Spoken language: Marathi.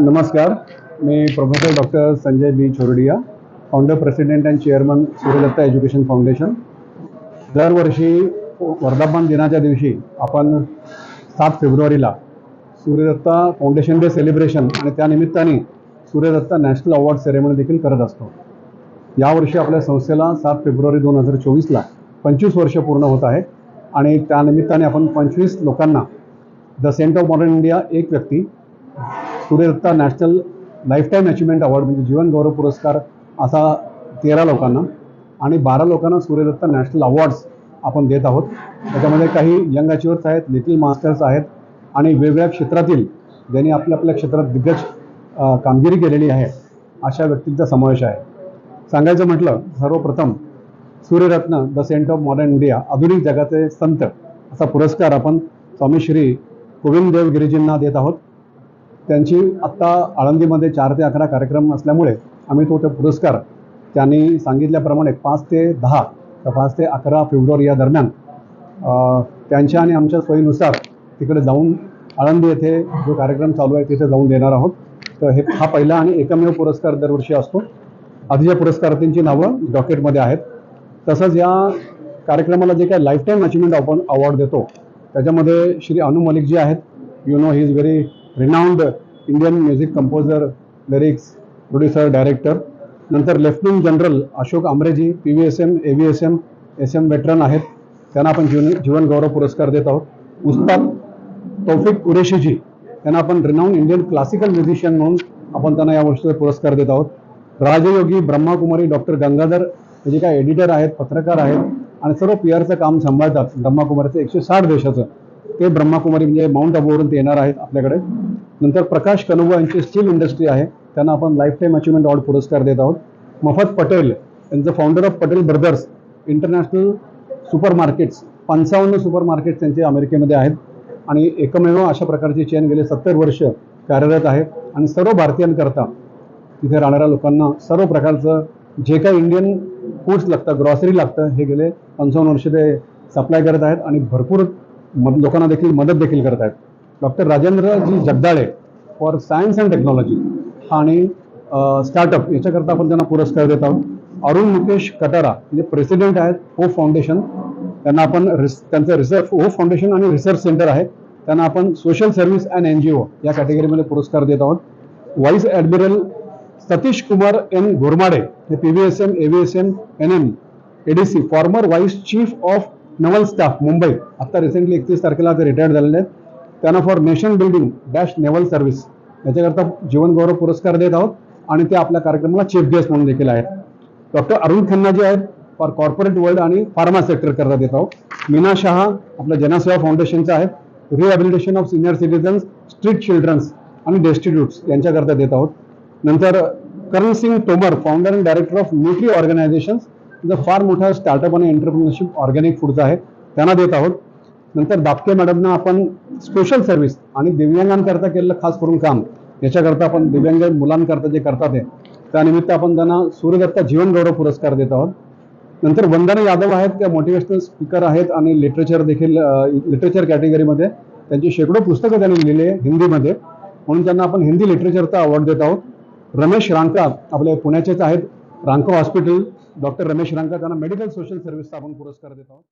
नमस्कार. मी professor doctor Sanjay B. Chordiya founder president and chairman Suryadatta Education Foundation दरवर्षी वर्धापन दिनाच्या दिवशी आपण सात फेब्रुवारीला सूर्यदत्ता फाउंडेशन डे सेलिब्रेशन आणि त्यानिमित्ताने सूर्यदत्ता नॅशनल अवॉर्ड सेरेमनी देखील करत असतो. यावर्षी आपल्या संस्थेला सात फेब्रुवारी दोन हजार चोवीसला पंचवीस वर्ष पूर्ण होत आहे आणि त्यानिमित्ताने आपण पंचवीस लोकांना the saint of modern India एक व्यक्ती Suryadatta national lifetime achievement award म्हणजे जीवन गौरव पुरस्कार असा तेरा लोकांना आणि बारा लोकांना सूर्यदत्ता नॅशनल अवॉर्ड्स आपण देत आहोत. त्याच्यामध्ये काही यंग अचिव्हर्स आहेत लिटिल मास्टर्स आहेत आणि वेगवेगळ्या क्षेत्रातील ज्यांनी आपल्या आपल्या क्षेत्रात दिग्गज कामगिरी केलेली आहे अशा व्यक्तींचा समावेश आहे. सांगायचं म्हटलं सर्वप्रथम Suryaratna the saint of modern India आधुनिक जगाचे संत असा पुरस्कार आपण स्वामी श्री गोविंददेव गिरिजींना देत आहोत. त्यांची आत्ता आळंदीमध्ये चार ते अकरा कार्यक्रम असल्यामुळे आम्ही तो ते पुरस्कार त्यांनी सांगितल्याप्रमाणे पाच ते दहा तर पाच ते अकरा फेब्रुवारी या दरम्यान त्यांच्या आणि आमच्या सोयीनुसार तिकडे जाऊन आळंदी येथे जो कार्यक्रम चालू आहे तिथे जाऊन देणार आहोत. तर हे हा पहिला आणि एकमेव पुरस्कार दरवर्षी असतो. आधीच्या पुरस्कारार्थींची नावं डॉकेटमध्ये आहेत. तसंच या कार्यक्रमाला जे काही लाईफटाईम अचिव्हमेंट आपण अवॉर्ड देतो त्याच्यामध्ये श्री अनु मलिक जी आहेत. You know he is very renowned Indian music composer lyrics producer director नंतर lieutenant general Ashok आमरेजी P V S M A V S M S M veteran आहेत. त्यांना आपण जीवन जीवन गौरव पुरस्कार देत आहोत. उस्ताद तौफिक कुरेशीजी त्यांना आपण रिनाऊंड इंडियन क्लासिकल म्युझिशियन म्हणून आपण त्यांना या वर्षीचा पुरस्कार देत आहोत. राजयोगी ब्रह्माकुमारी डॉक्टर गंगाधर हे जे काय एडिटर आहेत पत्रकार आहेत आणि सर्व पी आरचं काम सांभाळतात ब्रह्माकुमारीचं एकशे साठ देशाचं. ते ब्रह्माकुमारी म्हणजे माउंट आबूवरून ते येणार आहेत आपल्याकडे. नंतर प्रकाश कनुवा यांची स्टील इंडस्ट्री आहे. त्यांना आपण लाईफ टाईम अचिव्हमेंट अवॉर्ड पुरस्कार देत आहोत. मफत पटेल यांचं founder of Patel brothers international super markets पंचावन्न सुपर मार्केट्स त्यांचे अमेरिकेमध्ये आहेत. आणि एकमेव अशा प्रकारची चेन गेले सत्तर वर्ष कार्यरत आहे. आणि सर्व भारतीयांकरता तिथे राहणाऱ्या लोकांना सर्व प्रकारचं जे काही इंडियन फूड्स लागतं ग्रॉसरी लागतं हे गेले पंचावन्न वर्ष ते सप्लाय करत आहेत. आणि भरपूर मद लोकांना देखील मदत देखील करत आहेत. Doctor Rajendraji Jagdale for science and technology आणि स्टार्टअप याच्याकरता आपण त्यांना पुरस्कार देत आहोत. अरुण मुकेश कटारा म्हणजे प्रेसिडेंट आहेत हो फाउंडेशन त्यांना आपण रिस त्यांचं रिसर्च हो फाउंडेशन आणि रिसर्च सेंटर आहे. त्यांना आपण social service and N G O या कॅटेगरीमध्ये पुरस्कार देत आहोत. Vice admiral Satish Kumar N Ghormade हे P V S M A V S M N M ADC former vice chief of naval staff Mumbai. आता रिसेंटली एकतीस तारखेला ते रिटायर्ड झालेले आहेत. त्यांना for nation building dash naval service याच्याकरता जीवन गौरव पुरस्कार देत आहोत. आणि ते आपल्या कार्यक्रमाला चीफ गेस्ट म्हणून देखील आहेत. डॉक्टर अरुण खन्ना जे आहेत. फॉर कॉर्पोरेट वर्ल्ड आणि फार्मा सेक्टर करता देत आहोत. मीना शहा आपल्या जनसेवा फाउंडेशनचा आहेत. Rehabilitation of senior citizens street childrens आणि डेस्टिट्यूट्स यांच्याकरता देत आहोत. नंतर Karan Singh Tomar founder and director of nutri organisations जो फार मोठा स्टार्टअप आणि एंटरप्रिनरशिप ऑर्गॅनिक फूडचा आहे त्यांना देत आहोत. नंतर दापके मॅडमना आपण स्पेशल सर्व्हिस आणि दिव्यांगांकरता केलेलं खास करून काम याच्याकरता आपण दिव्यांग मुलांकरता जे करतात ते त्यानिमित्त आपण त्यांना सूर्यदत्ता जीवन गौरव पुरस्कार देत आहोत. नंतर वंदना यादव आहेत त्या मोटिवेशनल स्पीकर आहेत आणि लिटरेचर देखील लिटरेचर कॅटेगरीमध्ये त्यांची शेकडो पुस्तकं त्यांनी लिहिली आहे हिंदीमध्ये. म्हणून त्यांना आपण हिंदी लिटरेचरचा अवॉर्ड देत आहोत. रमेश रांका आपले पुण्याचेच आहेत. रांका हॉस्पिटल डॉक्टर रमेश रांका त्यांना मेडिकल सोशल सर्व्हिसचा आपण पुरस्कार देत आहोत.